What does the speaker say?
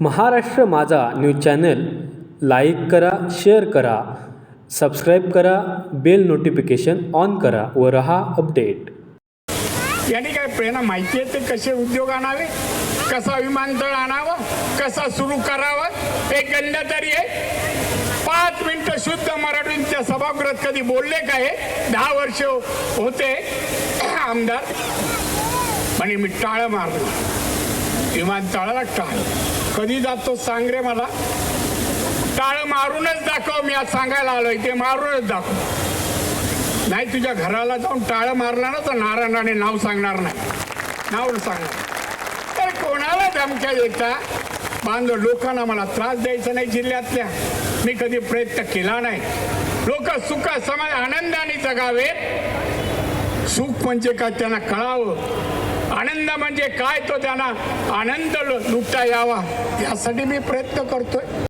Maharashtra Majha news channel like करा share करा subscribe करा बेल नोटिफिकेशन ऑन करा व रहा अपडेट. यांनी काय प्रेरणा माहिती आहे ते कसे उद्योग आणावे? कसा विमानतळ आणावं? कसा सुरू करावा? एक गंड तरी आहे. पाच मिनिटं शुद्ध मराठींच्या सभागृहात कधी बोलले काय हे? दहा वर्ष होते. आमदार. आणि मी टाळं मारलं. विमानतळाला टाळ. कधी जातो सांग रे मला. टाळं मारूनच दाखव मी आज सांगायला आलोय ते मारूनच दाखव. नाही तुझ्या घराला जाऊन टाळं मारला ना तर नारायणाने नाव सांगणार नाही. नाव सांगणार. तर कोणाला धमक्या देता? बांधव लोकांना मला त्रास द्यायचा नाही जिल्ह्यातल्या. मी कधी प्रयत्न केला नाही. लोक सुख समाज आनंदाने जगावे सुख म्हणजे काय? त्यांना कळावं. आनंद म्हणजे काय? तो त्यांना आनंद लुटता यावा. यासाठी मी प्रयत्न करतोय.